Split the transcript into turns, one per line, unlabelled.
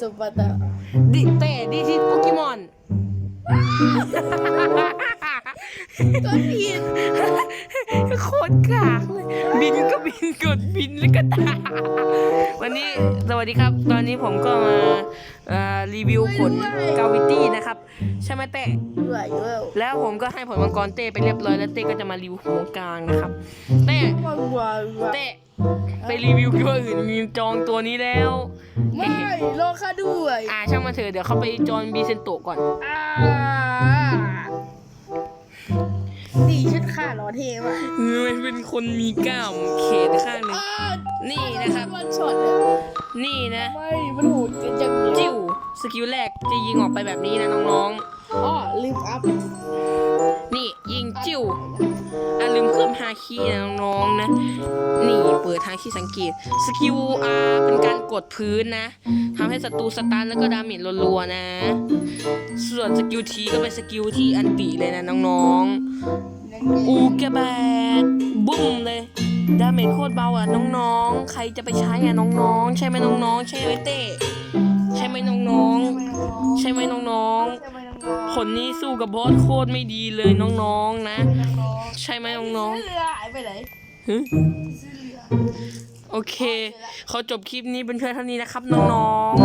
สุปาตะ
ดิเต้ดิที่โปเกมอน
ก็ผิด
โคตรกากเลย บินก็บินกดบินแล้วก็ตายวันนี้สวัสดีครับ ตอนนี้ผมก็มาเอ่อรีวิวผลกาวิตี้นะครับ ใช่ไหมเต้
ไหวแล้ว
แล้วผมก็ให้ผลมังกรเต้ไปเรียบร้อยแล้วเต้ก็จะมารีวิวของกลางนะครับ เต้
ว้าวว้าวว้าว
เต้ ไปรีวิวตัวอื่นมีจองตัวนี้แล้ว
ไม่รอค่าด้วย
อ่าช่างมาเถอะเดี๋ยวเขาไปจองบีเซนโตะก่อน
อ่าดีชุดขาล้อเทว่ะ
มันเป็นคนมีกล้ามเขนข้างหนึ่ง
อ่า
นี่นะครับ
วันช็อตอะ
นี่นะ
ไม่มันโหดกันจังเลย
จิ้วสกิลแรกจะยิงออกไปแบบนี้นะน้อง
อ๋อลืมอัพ
ๆนี่ยิงจิ้วอะลืมเพิ่มฮาคีนะน้องๆนะ นี่ เปิดทางที่สังเกตสกิลอาเป็นการกดพื้นนะทำให้ศัตรูสตันแล้วก็ดาเมจรัวๆนะ ส่วนสกิลทีก็เป็นสกิลที่อันติเลยนะน้องๆ อูกระบาดบุ้มเลยดาเมจโคตรเบาอะน้องๆ ใครจะไปใช้อะน้องๆ ใช่ไหมน้องๆ ใช่ไหมเต้ใช่ไหมน้องๆ ใช่ไหมน้อง
ใช่ไหมน้อง
ๆผลนี้สู้กับบอสโคตรไม่ดีเลยน้องๆ นะ ใช่ไหมน้อง
ๆเรือหายไปไหน
ๆหึ
ซื้อเรือ
โอเคเขาจบคลิปนี้เป็นเพื่อนเท่านี้นะครับน้องๆ